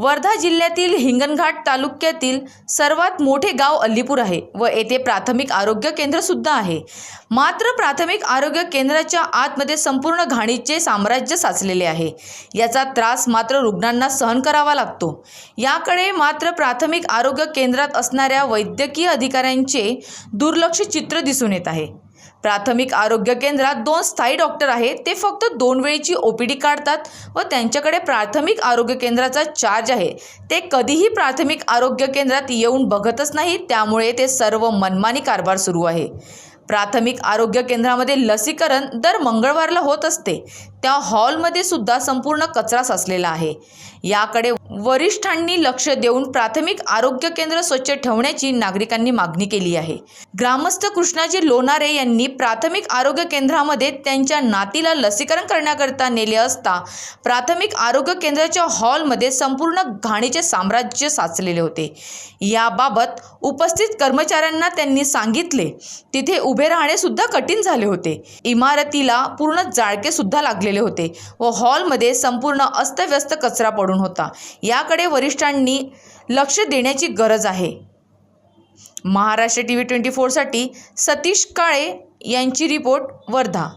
वर्धा जिल्ह्यातील हिंगणघाट तालुक्यातील सर्वात मोठे गाव अल्लीपूर आहे व येथे प्राथमिक आरोग्य केंद्रसुद्धा आहे. मात्र प्राथमिक आरोग्य केंद्राच्या आतमध्ये संपूर्ण घाणीचे साम्राज्य साचलेले आहे. याचा त्रास मात्र रुग्णांना सहन करावा लागतो. याकडे मात्र प्राथमिक आरोग्य केंद्रात असणाऱ्या वैद्यकीय अधिकाऱ्यांचे दुर्लक्ष चित्र दिसून येत आहे. प्राथमिक आरोग्य केंद्रात दोन स्थायी डॉक्टर आहेत. ते फक्त दोन वेळीची ओ पी डी काढतात व त्यांच्याकडे प्राथमिक आरोग्य केंद्राचा चार्ज आहे. ते कधीही प्राथमिक आरोग्य केंद्रात येऊन बघतच नाही त्यामुळे ते सर्व मनमानी कारभार सुरू आहे. प्राथमिक आरोग्य केंद्रामध्ये लसीकरण दर मंगळवारला होत असते. त्या हॉलमध्ये सुद्धा संपूर्ण कचरा साचलेला आहे. याकडे वरिष्ठांनी लक्ष देऊन प्राथमिक आरोग्य केंद्र स्वच्छ ठेवण्याची नागरिकांनी मागणी केली आहे. ग्रामस्थ कृष्णाजी लोणारे यांनी प्राथमिक आरोग्य केंद्रामध्ये त्यांच्या नातीला लसीकरण करण्याकरता नेले असता प्राथमिक आरोग्य केंद्राच्या हॉलमध्ये संपूर्ण घाणीचे साम्राज्य साचलेले होते. याबाबत उपस्थित कर्मचाऱ्यांना त्यांनी सांगितले. तिथे उभे राहणे सुद्धा कठीण झाले होते. इमारतीला पूर्ण जाळके सुद्धा लागलेले होते व हॉलमध्ये संपूर्ण अस्तव्यस्त कचरा पडून होता. याकडे वरिष्ठांनी लक्ष देण्याची गरज आहे. महाराष्ट्र टी व्ही ट्वेंटी फोरसाठी सतीश काळे यांची रिपोर्ट वर्धा.